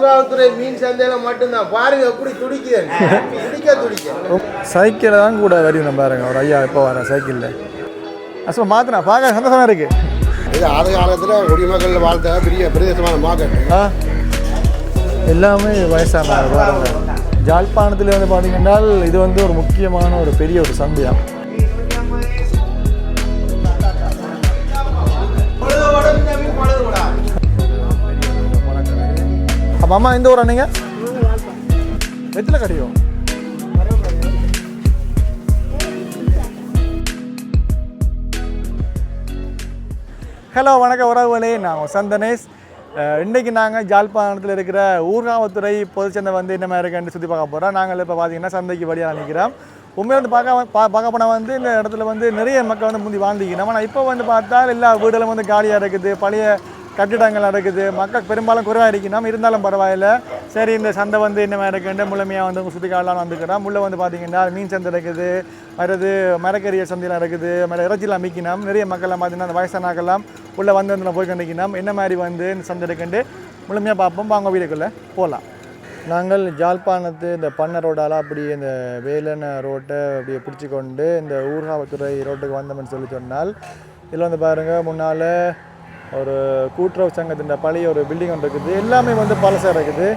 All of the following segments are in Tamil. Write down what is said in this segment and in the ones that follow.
ஊர்காவத்துறை மீன் சந்தையில மட்டும்தான். பாருங்க எப்படி துடிக்குது. துடிக்க துடிக்க சைக்கிளில் தான் கூட வரையும் பாருங்க. ஒரு ஐயா இப்போ வரேன் சைக்கிளில். அசுமா மாற்றினா பார்க்க சந்தோஷமா இருக்கு. இது ஆதி காலத்தில் குடிமக்கள் வாழ்த்த பெரிய பிரதேசமான மார்க்கெட். எல்லாமே வயசான ஜாழ்ப்பாணத்தில் வந்து பார்த்தீங்கன்னா இது வந்து ஒரு முக்கியமான ஒரு பெரிய ஒரு சந்தையா. மாமா அம்மா எந்த ஊரா நீங்கள் வெத்தில கடையோ? ஹலோ வணக்கம் உறவுகளே. நான் சந்தனேஷ். இன்றைக்கி நாங்கள் ஜாழ்ப்பாணத்தில் இருக்கிற ஊர்காவத்துறை பொதுச்சந்தை வந்து என்ன மாதிரி இருக்குன்னு சுற்றி பார்க்க போகிறோம் நாங்கள் இப்போ பார்த்தீங்கன்னா சந்தைக்கு வழியாக நிற்கிறோம். உண்மையாக வந்து பார்க்க பா பார்க்க போனால் வந்து இந்த இடத்துல வந்து நிறைய மக்கள் வந்து முந்தி வாழ்ந்துக்கணும் ஆனால் இப்போ வந்து பார்த்தா எல்லா வீடுகளும் வந்து காலியாக இருக்குது. பழைய கட்டிடங்கள் நடக்குது. மக்கள் பெரும்பாலும் குறைவாக இருக்கணும் இருந்தாலும் பரவாயில்ல. சரி இந்த சந்தை வந்து என்ன மாதிரி முழுமையாக வந்து சுற்றி காணலாம் வந்துக்கிறோம். முள்ளே வந்து பார்த்தீங்கன்னா மீன் சந்தை இருக்குது மறுது மரக்கறிய சந்தையில் இருக்குது மர இறைச்சிலாம் மிக்கணும் நிறைய மக்கள்லாம் பார்த்தீங்கன்னா அந்த வயசானாக்கெல்லாம் உள்ளே வந்து வந்து போய் கண்டிக்கணும் என்ன மாதிரி வந்து இந்த சந்தை இருக்குன்னு முழுமையாக பார்ப்போம். வாங்க வீடுக்குள்ளே போகலாம். நாங்கள் ஜாழ்ப்பாணத்து இந்த பண்ண ரோடால் அப்படி இந்த வேலன ரோட்டை அப்படியே பிடிச்சி கொண்டு இந்த ஊர்காவத்துறை ரோட்டுக்கு வந்தோம்னு சொல்லி சொன்னால் இதில் வந்து பாருங்கள் முன்னால் ஒரு கூட்டுறவு சங்கத்தின் பழைய ஒரு பில்டிங் ஒன்று இருக்குது. எல்லாமே வந்து பழசாக இருக்குது.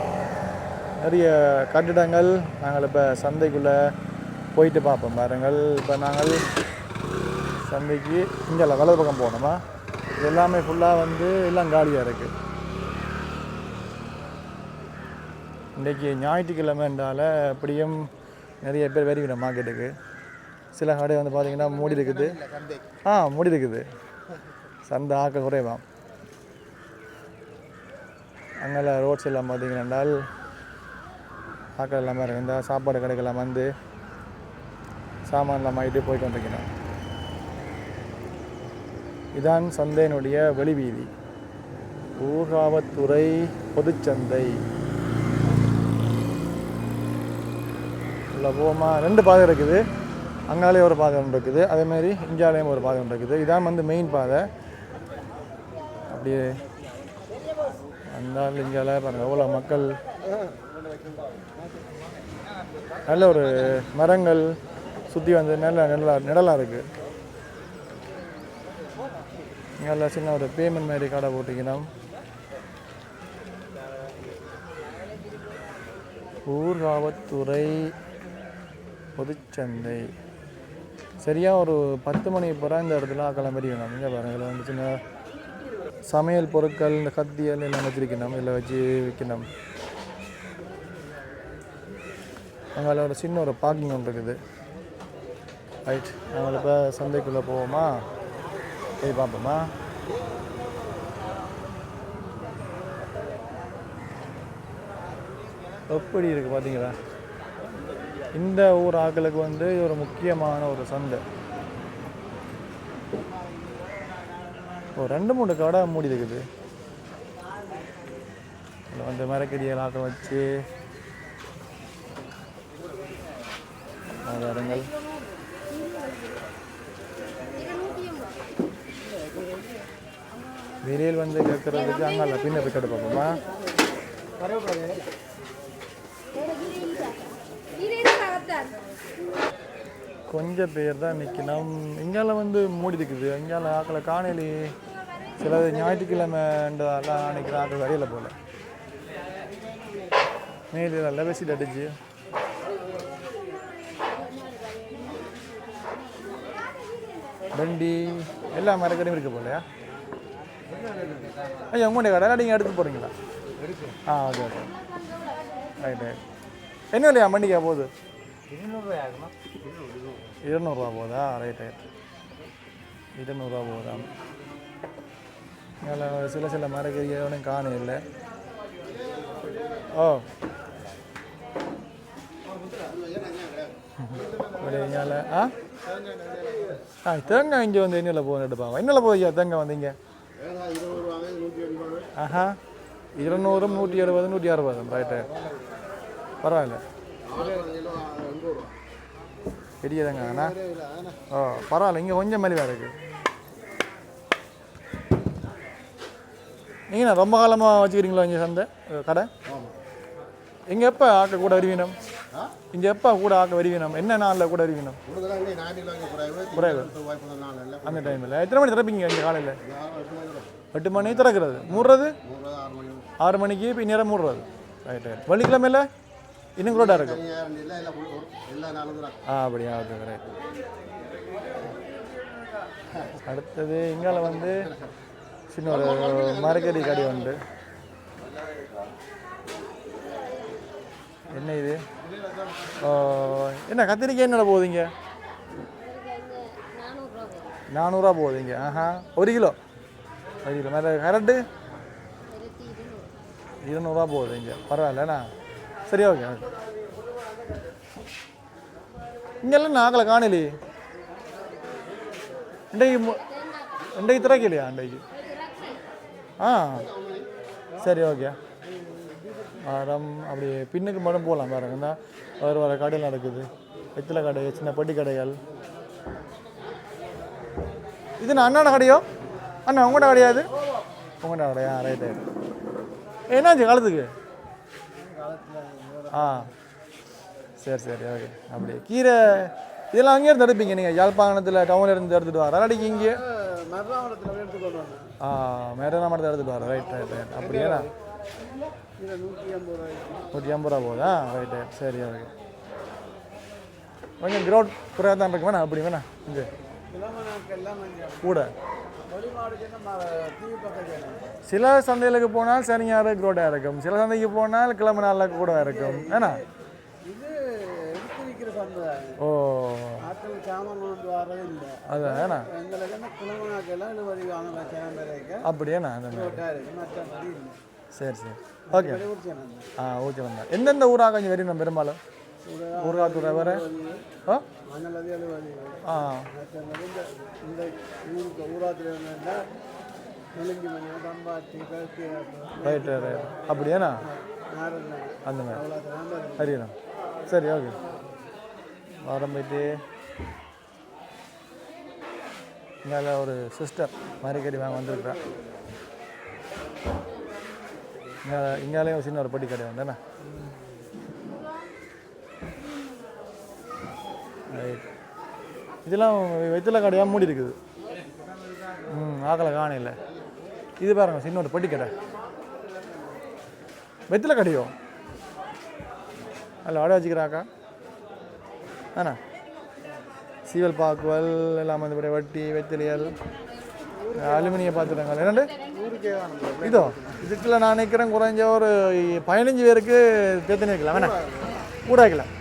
நிறைய கட்டிடங்கள் நாங்கள் இப்போ சந்தைக்குள்ளே போயிட்டு பார்ப்போம். பாருங்கள் இப்போ நாங்கள் சந்தைக்கு இங்கே வலது பக்கம் போகணுமா எல்லாமே ஃபுல்லாக வந்து எல்லாம் காலியாக இருக்குது இன்றைக்கி ஞாயிற்றுக்கிழமைன்றால அப்படியும் நிறைய பேர் வருகிற மார்க்கெட்டுக்கு சில கடை வந்து பார்த்திங்கன்னா மூடி இருக்குது ஆ மூடி இருக்குது சந்தை ஆக்க குறைவாம். அங்கே ரோட்ஸ் எல்லாம் பார்த்தீங்கன்னா ஆக்கள் எல்லாமே இருக்கு இந்த சாப்பாடு கடைக்கெல்லாம் வந்து சாமான்லாம் ஆகிட்டு போயிட்டு வந்திருக்கிறேன். இதான் சந்தையினுடைய வெளிவீதி. ஊகாவத்துறை பொதுச்சந்தை. உள்ள போமா ரெண்டு பாதை இருக்குது. அங்காலே ஒரு பாதை ஒன்று இருக்குது. அதேமாரி இந்தியாலேயும் ஒரு பாதை ஒன்று இருக்குது. இதான் வந்து மெயின் பாதை. அப்படியே அந்த இந்தியாவில் பாருங்கள் எவ்வளோ மக்கள். நல்ல ஒரு மரங்கள் சுற்றி வந்து நல்ல நிழலா நிழலாக இருக்குது இங்கே சின்ன ஒரு பேமெண்ட் மாதிரி கடை போட்டிங்கன்னா ஊர்காவத்துறை பொதுச்சந்தை. சரியாக ஒரு பத்து மணி போகிறா இந்த இடத்துல கிளம்பி வேணும் இங்கே பாருங்கள் இதில் வந்து சின்ன சமையல் பொருட்கள் இந்த கத்தியல் எல்லாம் வச்சிருக்கணும். இதில் வச்சு விற்கணும். அங்கே ஒரு சின்ன ஒரு பார்க்கிங் ஒன்று இருக்குது. ரைட் நாங்கள் இப்போ சந்தைக்குள்ளே போவோமா? போய் பார்ப்போமா? எப்படி இருக்குது பார்த்தீங்களா? இந்த ஊர் ஆக்களுக்கு வந்து ஒரு முக்கியமான ஒரு சந்தை. ஒரு ரெண்டு மூணு கடை மூடி இருக்குது இதில் வந்து மரக்கடியல் ஆக்க வச்சு. ஆதாரங்கள் வெளியில் வந்து கேட்கறதுக்கு அங்கே பின்ன போய் கேட்டு பார்ப்போமா? கொஞ்சம் பேர் தான் நிற்கணும் இங்கால வந்து மூடி இருக்குது இங்கால ஆக்களை காணலி சிலது ஞாயிற்றுக்கிழமைன்றதெல்லாம் நினைக்கிற ஆக்கள் வரையில போகல மேலே நல்லா பெசிட் அடிச்சு. வண்டி எல்லா மரக்கடையும் இருக்குது போலையா? ஐயா உங்களுடைய கடை நீங்கள் எடுத்து போகிறீங்களா ஆ ஓகே ஓகே. ரைட் ரைட் என்ன இல்லையா மண்டிக்கா போகுது? இருநூறுவா போதா ரைட் ரைட் இருநூறுவா போதா இதில் சில சில மரக்கறியும் காண இல்லை ஓ. இங்கே ஆ? ஆ தேங்காய் இங்கே வந்து என்னில் போகணும் எடுப்பாங்க. என்னில் போய் தேங்காய் வந்தீங்க ஆஹா. இருநூறும் நூற்றி எழுபது நூற்றி அறுபது ரைட்டு பரவாயில்ல. பெரியதாங்க அண்ணா ஓ பரவாயில்ல இங்கே கொஞ்சம் மலிவாக இருக்கு. நீங்கள் ரொம்ப காலமாக வச்சுக்கிறீங்களா இங்கே சந்தை கடை? இங்கே எப்போ ஆக்க கூட வருவீனம் இங்கே எப்போ கூட ஆக்க வருவீனம் என்ன நாளில் கூட வருவீனம் குறைவு. அந்த டைமில் எத்தனை மணி திறப்பீங்க இங்கே காலையில்? எட்டு மணி திறக்கிறது. மூடுறது? ஆறு மணிக்கு. இப்போ நேரம் மூடுறது. ரைட் ரைட் வெள்ளிக்கிழமையில்? இன்னும் கூட இருக்கும் ஆ அப்படியா ஓகே அடுத்தது இங்கால வந்து சின்ன ஒரு மரக்கறி கடை உண்டு. என்ன இது? என்ன கத்திரிக்காய் என்னடா போகுதுங்க? நானூறுரூவா போகுதுங்க. ஆஹா ஒரு கிலோ? ஒரு கிலோ. மேலே கரெக்டு இருநூறுவா போகுதுங்க. பரவாயில்லண்ணா சரி ஓகே ஓகே இங்கெல்லாம் நாக்களை காணலையே. இன்றைக்கு இன்றைக்கு திறக்கலையா இன்றைக்கு? ஆ சரி ஓகே மரம் அப்படி பின்னுக்கு மட்டும் போகலாம் பாருங்க. இந்த வேறு வேறு கடையில் நடக்குது. வெத்தில கடை சின்ன பெட்டி கடைகள். இது நான் அண்ணாட கடையோ? அண்ணா உங்களோட கடையாது உங்களோட கடையா? ரைட் ரைட் என்னாச்சு காலத்துக்கு? ஆ. சரி சரி ஓகே. அப்படி கீரை இதெல்லாம் அங்கேயே இருந்து எடுப்பீங்க நீங்கள் யாழ்ப்பாணத்தில் டவுனில் இருந்து எடுத்துகிட்டு வர அடிக்கு இங்கே ஆ மேரனா மரத்தை எடுத்துகிட்டு வர ரைட் ரைட் ரைட் அப்படியேண்ணா. இது நூற்றி ஐம்பது ரூபா போகுதா? ரைட் ரைட் சரி ஓகே. கொஞ்சம் க்ரௌட் குறையாக தான் இருக்கு வேணா அப்படி வேணா இங்கே கூட. சில சந்தைகளுக்கு போனால் சனி ஞாயிறு கூட இருக்கும். சில சந்தைக்கு போனால் கிழமை நாளில் கூட இருக்கும். ஏன்னா? ஓ. அதான் ஏண்ணா அப்படியேண்ணா சரி சரி. ஓகே. ஆ ஓகே எந்தெந்த ஊராக கொஞ்சம் வெறி பெரும்பாலும்? ஊராத்துறை வேற ஆ? மணலதி ஆ. Right right அப்படியேண்ணா? அந்த மாதிரி சரிண்ணா. சரி ஓகே. வாரம் போயிட்டு இங்கே ஒரு சிஸ்டர் மறிக்கடி வாங்க வந்திருக்கிறேன் இங்கே இங்காலேயும் சின்ன ஒரு பட்டி கடை வந்தேண்ணா இதெல்லாம் வெத்தில கடையாக மூடி இருக்குது. ம் ஆக்கலை இல்லை இது பாருங்க சின்ன ஒரு கடை வெத்தில கடையோ? அதில் வாடகை வச்சுக்கிறாக்கா? ஆனா சீவல் பாக்குவல் எல்லாம் வந்து வட்டி வெத்திலியல் அலுமினிய பாத்திரங்கள். என்னண்டு இதோ இதுக்குள்ள நான் நினைக்கிறேன் குறைஞ்ச ஒரு பதினஞ்சு பேருக்கு தேத்தனி வைக்கலாம். வேணா கூட வைக்கலாம்.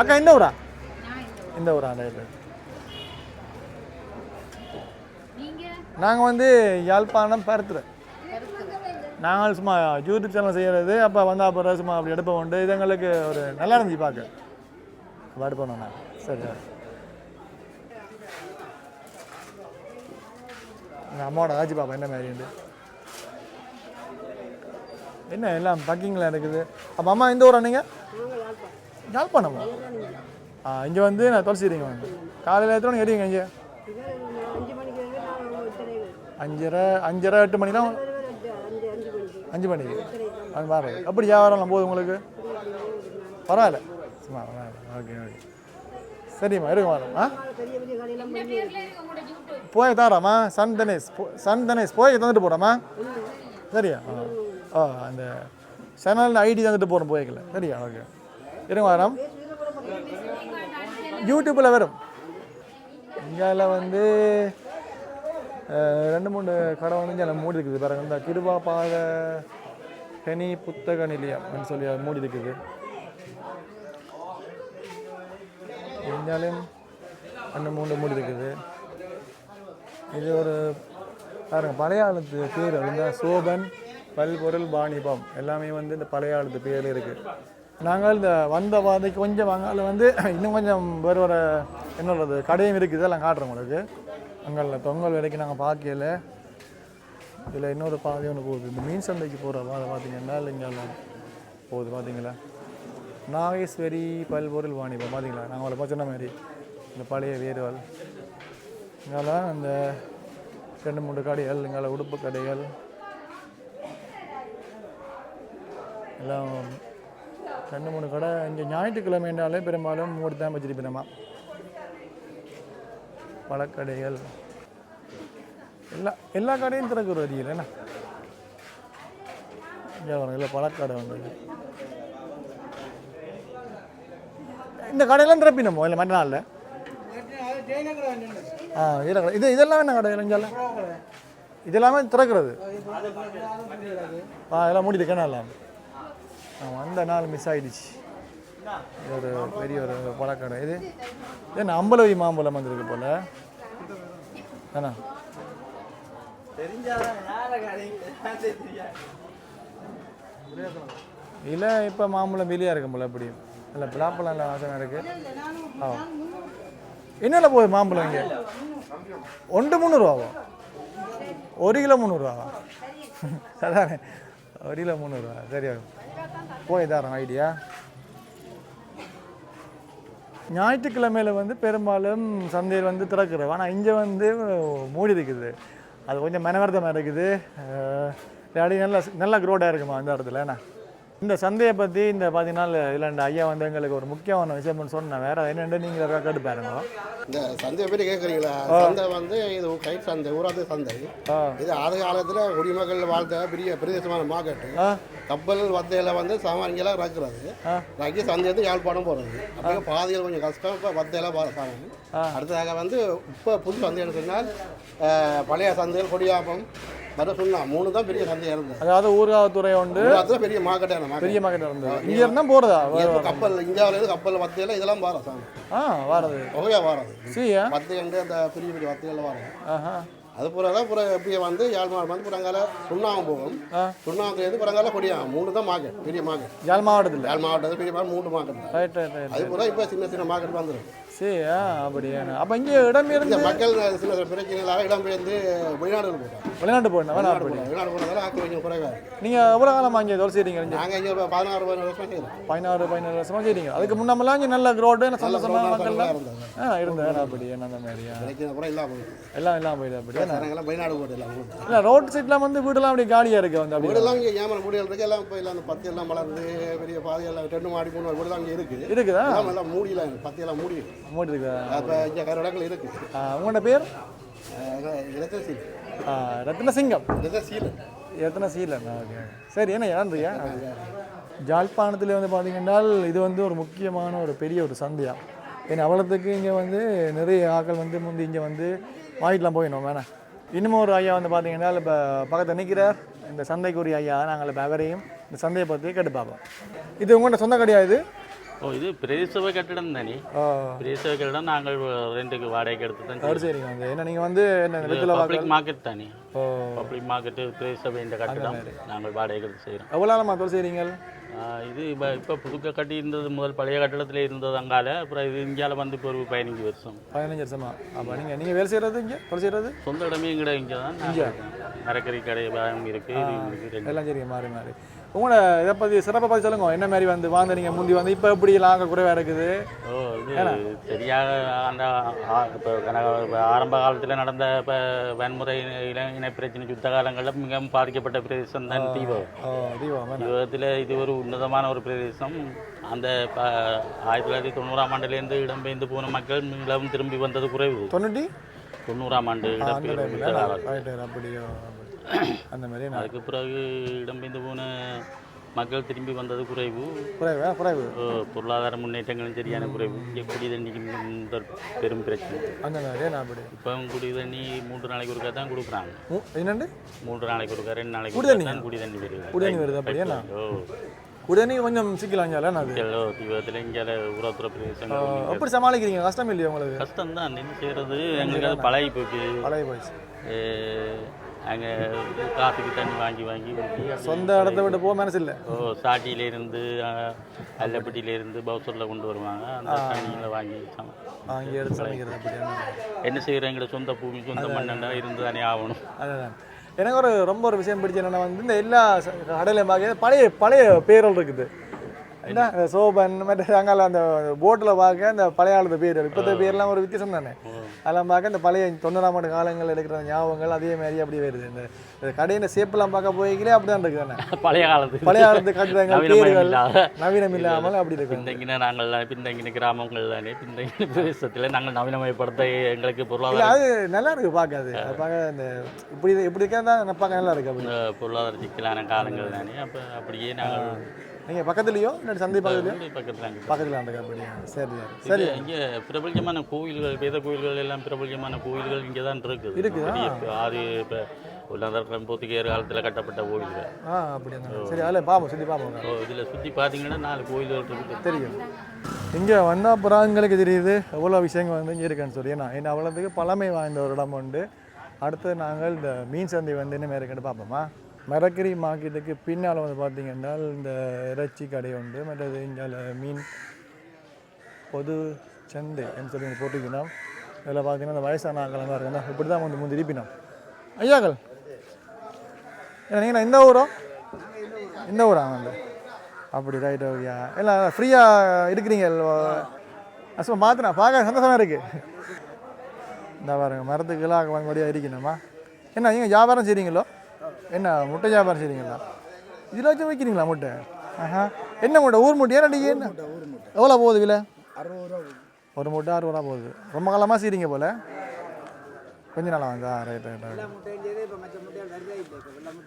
அக்கா என்ன ஊரா? இந்த ரைட் ரைட் நாங்கள் வந்து யாழ்ப்பாணம் பருத்துற நாங்கள் சும்மா யூடியூப் சேனல் செய்கிறது அப்போ வந்து அப்புறம் சும்மா அப்படி எடுப்போம் உண்டு. இது எங்களுக்கு ஒரு நல்லா இருந்துச்சு பார்க்க. அப்போ எடுப்போம் நான் சரி சரி. எங்கள் அம்மாவோட ஆச்சு பாப்பா என்ன மாதிரி உண்டு என்ன எல்லாம் பக்கிங்கில் இருக்குது அப்போ அம்மா இந்த ஊரா நீங்கள் யாழ்ப்பாணமா? இங்கே வந்து நான் துளசிடுங்க வந்து காலையில் எத்தனை மணி ஏறிங்க இங்கே? அஞ்சரை அஞ்சரை எட்டு மணி தான் அஞ்சு மணிக்கு. அது பாரு அப்படி வியாபாரம் போகுது உங்களுக்கு? பரவாயில்ல. சும்மா ஓகே ஓகே. சரிம்மா எடுங்க மேடம் ஆ? போய் தாராம்மா. சன் தனேஷ் போ- சன் தனேஷ் போய் தந்துட்டு போகிறோம்மா சரியா? ஆ. ஆ அந்த சேனல் ஐடி தந்துட்டு போகிறோம் போய்க்கல. சரியா? ஓகே. இருங்க மேடம் யூடியூப்பில் வரும். இந்தியாவில் வந்து ரெண்டு மூணு கடை வந்து இங்கே மூடி இருக்குது பாருங்க இந்த கிருபா பாத பெனி புத்தக நிலையம் அப்படின்னு சொல்லி அது மூடி இருக்குது இந்தியாலையும் ரெண்டு மூணு மூடி இருக்குது இது ஒரு பாருங்க பழைய ஆளுத்து பேர். அப்படின்னா இந்த சோபன் பல்பொருள் பாணிபம். எல்லாமே வந்து இந்த பழைய ஆளுத்து பேர் இருக்குது நாங்கள் இந்த வந்த பாதைக்கு கொஞ்சம் அங்கால வந்து இன்னும் கொஞ்சம் வேறு வேறு என்ன சொல்கிறது கடையும் இருக்குது எல்லாம் காட்டுறோம் உங்களுக்கு. அங்கே தொங்கல் விலைக்கு நாங்கள் பார்க்கல இதில் இன்னொரு பாதை ஒன்று போகுது. இந்த மீன் சந்தைக்கு போகிற பாதை பார்த்தீங்கன்னா இங்கே போகுது பார்த்தீங்களா நாகேஸ்வரி பல்பொருள் வாணிபம் பார்த்தீங்களா நாங்கள் அவளை சொன்ன மாதிரி. இந்த பழைய வேர்வால் இங்கெல்லாம் இந்த ரெண்டு மூணு கடைகள் இங்கே உடுப்பு கடைகள். எல்லாம் ரெண்டு மூணு கடை இங்கே ஞாயிற்றுக்கிழமைனாலே பெரும்பாலும் மூடி தான் வச்சிருப்பினமா பழக்கடைகள். எல்லா எல்லா கடையும் திறக்கிற வரியில் என்ன? இல்லை பழக்கடை வந்து இந்த கடையெல்லாம் திறப்பினமோ? இல்லை மற்ற நாளில்? ஆ இதில் இது இதெல்லாம் என்ன கடை இஞ்சால இதெல்லாமே திறக்கிறது. ஆ இதெல்லாம் மூடி இருக்கேன் நான் ஆமாம் அந்த நாள் மிஸ் ஆகிடுச்சு இது ஒரு பெரிய ஒரு பழக்கடை இது. ஏன் அம்பலவி மாம்பழம் வந்திருக்கு போல. ஏன்னா இல்லை இப்போ மாம்பழம் வெளியாக இருக்கும் போல எப்படி இல்லை பிளாப்பழம் இல்லை வாசனை இருக்கு. ஆ. என்னென்ன போகுது மாம்பழம் இங்கே? ஒன்று முந்நூறுவாவா? ஒரு கிலோ முந்நூறுவாவா? அதானே ஒரு கிலோ முந்நூறுவா. ஆகும் போய் தரோம் ஐடியா ஞாயிற்றுக்கிழமையில் வந்து பெரும்பாலும் சந்தையில் வந்து திறக்கிறோம் ஆனால் இங்கே வந்து மூடி இருக்குது அது கொஞ்சம் மனவர்த்தமாக இருக்குது. அஹ் நல்ல நல்ல க்ரோடாக இருக்குமா அந்த இடத்துல என்ன? இந்த சந்தையை பற்றி இந்த பார்த்தீங்கன்னா இல்லாண்ட ஐயா வந்து எங்களுக்கு ஒரு முக்கியமான விஷயம் சொன்னேன் வேற என்னென்னு நீங்கள் கேட்டு பாருங்க இந்த சந்தையை பற்றி கேட்குறீங்களா சந்தை வந்து இது கை சந்தை ஊராது சந்தை. இது ஆதி காலத்தில் குடிமக்கள் வாழ்ந்த பெரிய பிரதேசமான மார்க்கெட்டு கப்பல் வத்தையில் வந்து சாமான்களாக இறக்குறது. ஆ. இறக்கி சந்தை வந்து யாழ்ப்பாணம் போகிறது அப்படியே பாதியில் கொஞ்சம் கஷ்டம் இப்போ வத்தையில் சாமான். அடுத்ததாக வந்து இப்போ புது சந்தைன்னு சொன்னால் பழைய சந்தைகள் கொடியாப்பம் மற்ற சுண்ணா மூணு தான் பெரிய சந்தையாக இருந்தது. அதாவது ஊர்காவத்துறை உண்டு அதுதான் பெரிய மார்க்கெட்டான மார்க்கெட் பெரிய மார்க்கெட் இருந்தது. இங்கே இப்போ கப்பல் இந்தியாவிலேருந்து கப்பல் வத்தையில் இதெல்லாம் வாரம் சாமி ஆ வாரது. தொகையாக வாரது. சரியா? வத்தை வந்து அந்த பெரிய பெரிய வத்தைகளில் வாரம். ஆஹா. அது பூரா தான் பூரா எப்படியே வந்து யாழ்மாடு வந்து புறங்கால சுண்ணாகம் போகும். சுண்ணாகத்துலேருந்து புறங்கால கொடியாகும் மூணு தான் மார்க்கெட் பெரிய மார்க்கெட் யாழ் மாவட்டத்தில் யாழ் மாவட்டத்தில் பெரிய மார்க்கெட் மூணு மார்க்கெட் அது பூரா இப்போ சின்ன சின்ன மார்க்கெட் வந்துடும் சரியா அப்படியே அப்போ இங்கே இடம் இந்த இருந்து மக்கள் சின்ன பிரச்சனைகளாக இடம்பெயர்ந்து வெளிநாடுகள் போட்டாங்க வெளிநாட்டு போயிடணும் வேணா அப்படி வெளிநாடு போனதால ஆக்கு கொஞ்சம் குறைவாக இருக்குது நீங்கள் எவ்வளோ காலமாக இங்கே தொலை செய்கிறீங்க நாங்கள் இங்கே பதினாறு பதினாறு செய்கிறோம் பதினாறு பதினேழு வருஷமா செய்கிறீங்க அதுக்கு முன்னாமெல்லாம் இங்கே நல்ல க்ரோடு சந்தோஷமா நல்ல மக்கள்லாம் ஆ அப்படி என்ன அந்த மாதிரியா? பிரச்சனை கூட இல்லாமல் போயிடுது எல்லாம் எல்லாம் போயிடுது அப்படியே ஜனங்கள்லாம் வெளிநாடு போட்டு எல்லாம் போட்டு இல்லை ரோட் சைட்லாம் வந்து வீடெல்லாம் அப்படியே காலியாக இருக்கு வந்து அப்படி வீடெல்லாம் இங்கே வீடுகள் இருக்கு எல்லாம் இப்போ எல்லாம் அந்த பத்தி எல்லாம் வளர்ந்து பெரிய பாதையெல்லாம் ரெண்டு மாடி மூணு வீடு தான் இங்கே இருக்குது இருக்குதா? எல்லாம் எல்லாம் மூடியெல்லாம் பத்தியெல்லாம் மூடி மூடி இருக்குதா அப்போ வேறு இடங்கள் இருக்குது ஆ, உங்களோட பேர்? இடத்துல சீல் ஆ, ரத்னசிங்கம். இடத்துல சீல் எத்தனை சீலன் ஓகே. சரி என்ன இறந்துயா ஜாழ்ப்பாணத்தில் வந்து பார்த்தீங்கன்னா இது வந்து ஒரு முக்கியமான ஒரு பெரிய ஒரு சந்தையா. ஏன்னா அவ்வளோத்துக்கு இங்கே வந்து நிறைய ஆட்கள் வந்து முந்தி இங்கே வந்து வாங்கிட்டுலாம் போயிடணும் வேணாம் இன்னும் ஒரு ஐயா வந்து பார்த்தீங்கன்னா இப்போ பக்கத்தில் நிற்கிறார் இந்த சந்தைக்குரிய ஐயா நாங்கள் இப்போ அவரையும் இந்த சந்தையை பற்றி கேட்டு பார்ப்போம். இது உங்கள்கிட்ட சொந்த கிடையாது ஓ இது பிரதேச கட்டிடம் தானே? பிரதேச கட்டிடம் நாங்கள் ரெண்டுக்கு வாடகைக்கு எடுத்து தான் அப்படி சரிங்க. வந்து ஏன்னா நீங்கள் வந்து என்ன வெத்தில பப்ளிக் மார்க்கெட் தானே? பப்ளிக் மார்க்கெட்டு பிரதேச இந்த கட்டிடம் நாங்கள் வாடகைக்கு எடுத்து செய்கிறோம் எவ்வளோ நாளமாக தொழில் செய்கிறீங்க இது இப்போ இப்போ புதுக்க கட்டி இருந்தது முதல் பழைய கட்டிடத்தில் இருந்தது அங்கால. அப்புறம் இது இந்தியாவில் வந்து இப்போ ஒரு பதினஞ்சு வருஷம். பதினஞ்சு வருஷமா? அப்போ நீங்கள் நீங்கள் வேலை செய்கிறது இங்கே? தொழில் செய்கிறது சொந்த இடமே எங்கட இங்கே? தான் நாங்கள் மரக்கறி கடை இருக்குது எல்லாம் சரிங்க மாறி மாறி. உங்களோட இதை பற்றி சிறப்பை பற்றி சொல்லுங்க. என்ன மாதிரி வந்து வாங்க நீங்கள் முந்தி வந்து இப்போ எப்படி லாங்க குறைவாக இருக்குது? ஓ இது சரியாக அந்த இப்போ ஆரம்ப காலத்தில் நடந்த இப்போ வன்முறை இன பிரச்சனை யுத்த காலங்களில் மிகவும் பாதிக்கப்பட்ட பிரதேசம் தான் தீபம் யுகத்தில் இது ஒரு உன்னதமான ஒரு பிரதேசம். அந்த ஆயிரத்தி தொள்ளாயிரத்தி தொண்ணூறாம் ஆண்டிலேருந்து இடம்பெயர்ந்து போன மக்கள் மீளவும் திரும்பி வந்தது குறைவு. தொண்ணூற்றி தொண்ணூறாம் ஆண்டு அப்படியோ அந்த மாதிரி அதுக்கு பிறகு இடம்பெயர்ந்து போன மக்கள் திரும்பி வந்தது குறைவு. குறைவா? குறைவு. பொருளாதார முன்னேற்றங்களும் சரியான குறைவு. இங்கே குடி தண்ணிக்கு முதல் பெரும் பிரச்சனை? அந்த மாதிரி நான் அப்படி. இப்போ குடி தண்ணி மூன்று நாளைக்கு ஒருக்கா தான் கொடுக்குறாங்க. என்னண்டு? மூன்று நாளைக்கு ஒருக்கா ரெண்டு நாளைக்கு குடி ஒருக்கா தண்ணியா? தான் குடி தண்ணி வருது. குடி தண்ணி வருது அப்படியே நான்? ஓ. உடனே கொஞ்சம் எல்லோ தீபத்தில் இங்கே உரத்துற பிரதேசங்கள் எப்படி சமாளிக்கிறீங்க? கஷ்டம் இல்லையா உங்களுக்கு? கஷ்டம் தான் என்ன செய்கிறது எங்களுக்கு அது பழகி போச்சு பழைய போயிடுச்சு அங்கே காசுக்கு தண்ணி வாங்கி வாங்கி சொந்த இடத்த விட்டு போக மனசு இல்லை. ஓ சாட்டியிலேருந்து அல்லப்பட்டியிலேருந்து பவுசரில் கொண்டு வருவாங்க. அந்த தண்ணியில் வாங்கி அங்கே எடுத்து என்ன செய்கிறோம் எங்களை சொந்த பூமி சொந்த மண்ணண்டா இருந்து தானே ஆகணும். அதுதான் எனக்கு ஒரு ரொம்ப ஒரு விஷயம் பிடிச்ச என்னென்ன வந்து இந்த எல்லா கடையிலையும் பார்க்க பழைய பழைய பேரல் இருக்குது. சோபன் மற்ற அங்கால அந்த போட்டில் பார்க்க அந்த பழைய காலத்து பேர் இப்போத்த பேர்லாம் ஒரு வித்தியாசம் தானே? அதெல்லாம் பார்க்க இந்த பழைய தொண்ணூறாம் ஆண்டு காலங்களில் இருக்கிற ஞாபகங்கள் அதே மாதிரி அப்படி வருது. இந்த கடையின் சேப்பெல்லாம் பார்க்க போய்களே அப்படி தான் இருக்குது தானே? பழைய காலத்து. பழைய காலத்து நவீனமயம் பேர்கள். நவீனம் இல்லாமல் அப்படி இருக்கு. பின்தங்கின நாங்கள் பின்தங்கின கிராமங்கள் தானே பின்தங்கின பிரதேசத்தில் நாங்கள் நவீனமயப்படுத்த எங்களுக்கு பொருளாதார அது நல்லா இருக்கு பார்க்க அது பார்க்க இந்த இப்படி இப்படி இருக்கிறது தான் பார்க்க நல்லா இருக்கு பொருளாதார சிக்கலான காலங்கள் தானே அப்போ அப்படியே நாங்கள் நீங்கள் பக்கத்துலேயோ? இல்லை சந்தை பக்கத்துலையோ? பக்கத்தில் பக்கத்தில் இருக்கு அப்படி சரி சரி. இங்கே பிரபல்யமான கோவில்கள் வேத கோவில்கள் எல்லாம் பிரபல்யமான கோவில்கள் இங்கே தான் இருக்குது. இருக்குதா? ஆறு இப்போ உள்ளதர் போத்துக்கேர் காலத்தில் கட்டப்பட்ட கோவில்கள் ஆ அப்படி சரி அதில் பார்ப்போம் சுற்றி பார்ப்போம் இதில் சுற்றி பார்த்தீங்கன்னா நாலு கோவில்கள் இருக்குது. தெரியும். இங்கே வந்த அப்புறம் எங்களுக்கு தெரியுது எவ்வளோ விஷயங்கள் வந்து இங்கே இருக்குன்னு சொல்லி. ஏன்னா என்ன அவ்வளோத்துக்கு பழமை வாய்ந்த ஒரு இடம் உண்டு. அடுத்து நாங்கள் இந்த மீன் சந்தை வந்து என்ன இருக்குன்னு பார்ப்போமா? மரக்கறி மார்க்கெட்டுக்கு பின்னால் வந்து பார்த்தீங்கன்னா இந்த இறைச்சி கடை உண்டு மற்றது இங்கே மீன் பொது சந்தை என்று சொல்லி போட்டிங்கன்னா இதில் பார்த்தீங்கன்னா இந்த வயசான ஆக்கெல்லாம் இருக்குன்னா இப்படி தான் வந்து முந்தி இருப்பினோம் ஐயாக்கள் நீங்கள் இந்த ஊரோ? இந்த ஊரா? வந்து அப்படி ரைட் ஓகேயா இல்லை ஃப்ரீயாக இருக்கிறீங்க அசுமா மாற்றினா பார்க்க சந்தோஷமாக இருக்குது இந்த பாருங்க மரத்துக்கெல்லாம் வாங்கக்கூடியா இருக்கணுமா? என்ன நீங்கள் வியாபாரம் செய்கிறீங்களோ என்ன முட்டை வியாபாரம் செய்கிறீங்களா இதில் வச்சு வைக்கிறீங்களா முட்டை? ஆஹா. என்ன முட்டை? ஊர் முட்டையா ரெண்டு என்ன? எவ்வளோ போகுது விலை? ஒரு முட்டை அறுபது ரூபா போகுது. ரொம்ப காலமாக செய்கிறீங்க போல். கொஞ்ச நாளாக வந்தா ரைட் ரைட்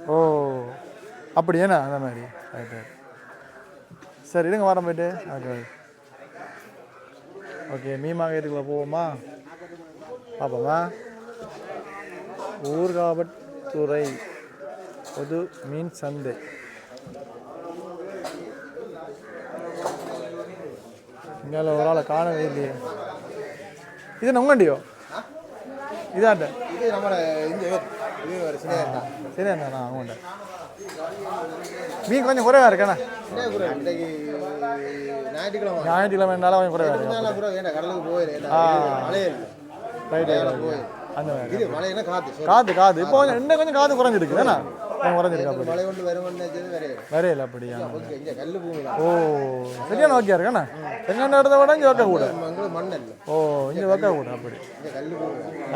ஓ. அப்படி ஏன்னா அந்த மாதிரி. ரைட் ரைட் சரி இருங்க வரேன் போயிட்டு. ஓகே ஓகே மீன் மார்க்கெட்டுக்குள்ளே போவோமா? பார்ப்போமா ஊர்காவட்டுறை பொது மீன் சந்தை. இங்கே ஒரு ஆளை காணவே இல்லையே. இது உங்கண்டியோ இதாட்ட இது நம்மள இந்த இது ஒரு சின்ன சரி அண்ணா அவங்கள்ட்ட மீன் கொஞ்சம் குறைவா இருக்கண்ணா. ஞாயிற்றுக்கிழமை ஞாயிற்றுக்கிழமை. இருந்தாலும் கொஞ்சம் குறைவா இருக்கு கடலுக்கு போயிரு. ரைட் அந்த இது மழைன்னா காத்து சரி. காது காது இப்போ இன்னும் கொஞ்சம் காது குறைஞ்சிருக்கு தானே கொஞ்சம் குறைஞ்சிருக்கு அப்படி? இல்லை அப்படியா? ஓ சரியான ஓகே இருக்கண்ணா எங்க இடத்த விட இங்கே வைக்க கூட. ஓ இங்கே வைக்க கூட அப்படி.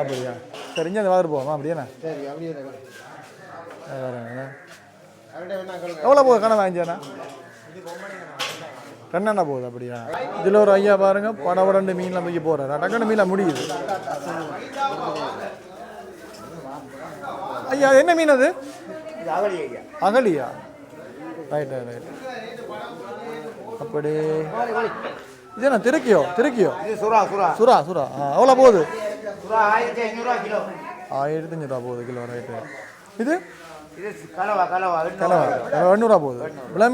அப்படியா? சரி இங்கே அந்த வாதிட்டு போவோமா? அப்படியாண்ணா எவ்வளோ போகுது? கணக்கு வாங்கிச்சாண்ணா ரெண்டெண்ணா போகுது? அப்படியா? இதில் ஒரு ஐயா பாருங்க படவடண்டு மீன்லாம் தூக்கி போகிறாரு டக்குன்னு மீன்லாம் முடியுது. ஐயா என்ன மீன் அது? அகலியா ரைட் ரைட் அப்படி இது என்ன திருக்கியோ? திருக்கியோ? சுறா சுறா. சுறா சுறா. ஆ எவ்வளோ போகுது? ஆயிரத்தி ஐநூறுரூவா கிலோ. ஆயிரத்தி அஞ்சூறுரூவா போகுது கிலோ ரைட்டு இது? கலவா கலவா. கிலோ எண்ணூறுவா போகுது. விளா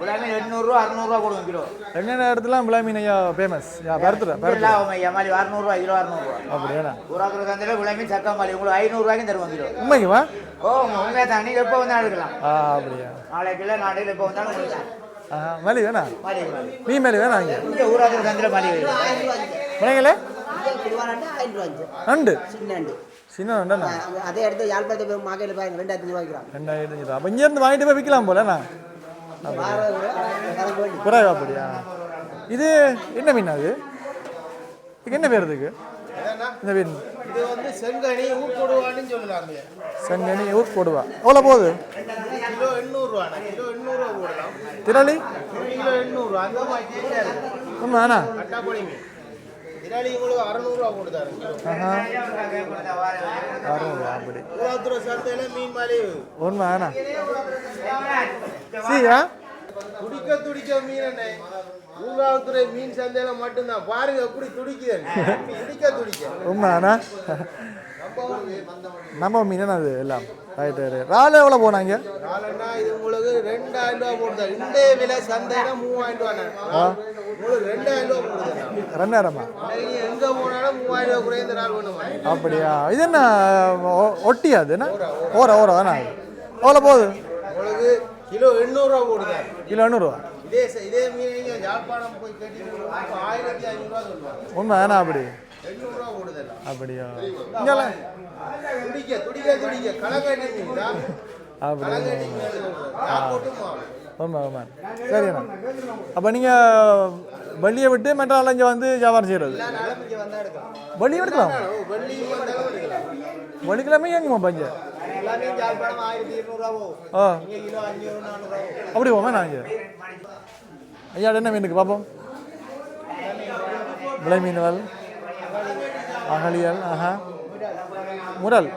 மீன் எல்லாமே எண்ணூறுரூவா அறுநூறுவா கொடுங்க கிலோ. எங்கென்ன இடத்துல விளா மீன் ஐயா ஃபேமஸ் யா பருத்துற பருத்து எல்லாம் ஐயா மாதிரி அறுநூறுவா கிலோ அறுநூறுவா அப்படியாண்ணா ஊராக்குற சந்தையில் விளம்பி சக்கமாலி உங்களுக்கு ஐநூறுரூவாய்க்கும் தருவோம் கிலோ. உண்மைக்குமா? ஓ உண்மையாக தான். நீங்கள் எப்போ வந்தாலும் எடுக்கலாம். ஆ அப்படியா. இல்லை நாளைக்கு எப்போ வந்தாலும் உங்களுக்கு மலி வேணா? மாலி மாலி. மேலே வேணா இங்கே. ஊராக்குற சந்தையில் மாலி ரெண்டாயிரம் நண்டு சின்னண்டு. சின்ன நண்டண்ணா அதே இடத்துல யாழ்ப்பாணத்தை போய் மாக்கையில் பாருங்க ரெண்டாயிரத்தி ரூபாய் வைக்கிறான் ரெண்டாயிரத்தி அப்போ இங்கேருந்து வாங்கிட்டு போய் விற்கலாம் போலண்ணா குறைவா அப்படியா இது என்ன மீன் அது? இதுக்கு என்ன பேர் இதுக்கு இந்த மீன். இது வந்து செங்கனி ஊர் போடுவா எவ்வளோ போகுது? கிலோ எண்ணூறுவாண்ணா கிலோ எண்ணூறுவா போடலாம் திரளி கிலோ அறநூறுவா அப்படி. ஊராத்துறை சந்தையில மீன் மாதிரி. உண்மைண்ணா சீயா துடிக்க துடிக்க மீன் என்ன ஊராத்துறை மீன் சந்தையில மட்டும்தான். பாருங்க எப்படி துடிக்குது துடிக்க துடிக்க. உண்மைண்ணா நம்ம மீன் அது எல்லாம். ரைட்டு ரைட் ரால் எவ்வளோ போனாங்க நாலன்னா இது உங்களுக்கு ரெண்டாயிரம் ரூபா போடுதாரு இந்த விலை சந்தையில மூவாயிரம் ரூபா உங்களுக்கு ரெண்டாயிரம் ரூபா போடுதாரு ரெண்டாயிரமா? நீங்க எங்க போனாலும் மூவாயிரம் ரூபா குறைந்த நாள் பண்ணுமா அப்படியா? இது என்ன ஒட்டியா அது என்ன? ஓர ஓர தானே எவ்வளோ போகுது? உங்களுக்கு கிலோ எண்ணூறுரூவா போடுதாரு கிலோ எண்ணூறுவா இதே இதே மீன் யாழ்ப்பாணம் போய் கேட்டீங்கன்னா ஆயிரத்தி ஐநூறுரூவா சொல்லுவாங்க. உண்மை அப்படி? எண்ணூறுரூவா அப்படியா? மீன் மீன் உண்மை உண்மை சரிண்ணா. அப்போ நீங்கள் வெளியே விட்டு மற்ற இங்கே வந்து வியாபாரம் செய்கிறது வெளியே எடுக்கலாம். வெள்ளிக்கிழமை எங்கம்மா பஞ்சு ஆ. அப்படி போமா நான் இங்கே ஐயா என்ன மீனுக்கு பார்ப்போம். விலை மீன்கள் அகலியல் ஆஹா. முரல்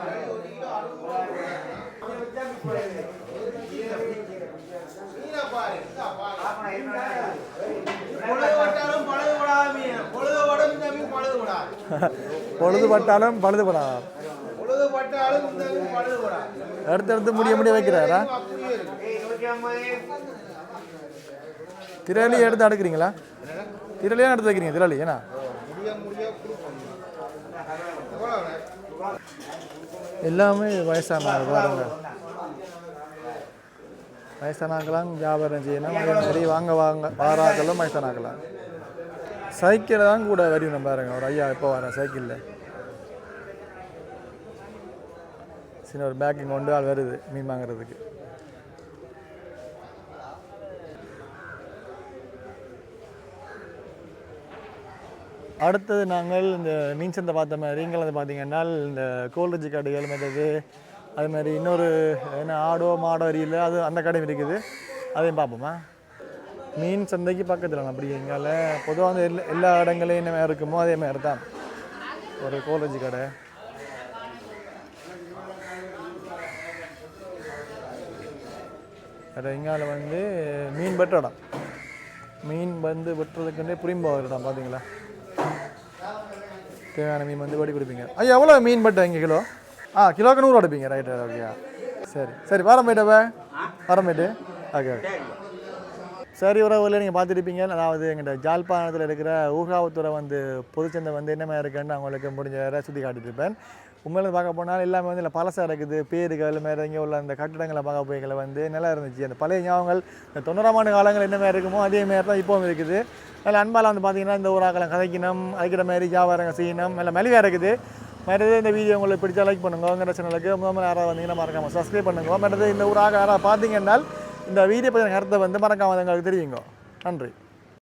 பொழுது வட்டாலும் பழுது பட்டாலும் பழுது முடிய முடிய வைக்கிறாரா? திரளி எடுத்து அடுக்கிறீங்களா? திரளியா எடுத்து வைக்கிறீங்க திரளி ஏன்னா முடிய முடிய கொடுப்போம் எவ்வளவு எல்லாமே வயசானவங்க பாருங்க. வயசானாக்கலாம் வியாபாரம் செய்யணும். சரி வாங்க வாங்க. வாராக்கலாம் வயசானாக்கலாம் சைக்கிளில் தான் கூட வரையணும் பாருங்க. ஒரு ஐயா எப்போ வரேன் சைக்கிளில்? சின்ன ஒரு பேக்கிங் கொண்டு ஆள் வருது மீன் வாங்குறதுக்கு. அடுத்தது நாங்கள் இந்த மீன் சந்தை பார்த்த மாதிரி இங்கே வந்து பார்த்தீங்கன்னா இந்த கோல்ரேஜ் கடைகள் மற்றது அது மாதிரி இன்னொரு என்ன ஆடோ மாடோ அறியில் அது அந்த கடையும் இருக்குது. அதையும் பார்ப்போமா? மீன் சந்தைக்கு பக்கத்தில் அப்படி எங்கால பொதுவாக வந்து எல்லா எல்லா இடங்களையும் என்ன மாதிரி இருக்குமோ அதே மாதிரி தான். ஒரு கோல்ரேஜ் கடை. அது எங்கால வந்து மீன் வெட்டுற இடம். மீன் வந்து வெட்டுறதுக்குன்னே புரியும்போ இடம் பார்த்தீங்களா? தேவையான மீன் வந்து வெடி கொடுப்பீங்க? ஐயா எவ்வளோ மீன் பட்டு இங்கே கிலோ? ஆ கிலோக்கு நூறு எடுப்பீங்க ரைட் ஓகே சரி சரி வர போயிட்டப்ப வர போயிட்டு. ஓகே ஓகே சரி உறவுல நீங்கள் பார்த்துருப்பீங்க அதாவது எங்கிட்ட ஜாழ்ப்பாணத்தில் இருக்கிற ஊகாவத்துறை வந்து பொதுச்சந்தை வந்து என்ன மாதிரி இருக்குன்னு அவங்களுக்கு முடிஞ்ச வரை சுற்றி காட்டிட்டு இருப்பேன். உண்மையில பார்க்க போனால் எல்லாமே வந்து இல்லை பழசாக இருக்குது. பேருகள் மேலே இங்கே உள்ள அந்த கட்டிடங்களை பார்க்க போய்களை வந்து நல்லா இருந்துச்சு. அந்த பழைய ஞாபகங்கள் இந்த தொண்ணூறாம் ஆண்டு காலங்கள் என்ன மாதிரி இருக்குமோ அதே மாதிரி தான் இப்போவும் இருக்குது. அதில் அன்பால் வந்து பார்த்தீங்கன்னா இந்த ஊராக்களை கதைக்கணும் அதுக்கிற மாதிரி வியாபாரங்கள் செய்யணும். நல்லா மலிவாக இருக்குது. மற்றது இந்த வீடியோ உங்களுக்கு பிடிச்சா லைக் பண்ணுங்க. உங்கள் சேனலுக்கு முதல்ல யாராவது வந்தீங்கன்னா மறக்காமல் சப்ஸ்கிரைப் பண்ணுங்க. மற்றது இந்த ஊராக யாராவது பார்த்தீங்கன்னா இந்த வீடியோ பற்றின கருத்தை வந்து மறக்காமல் எங்களுக்கு தெரியுங்க நன்றி.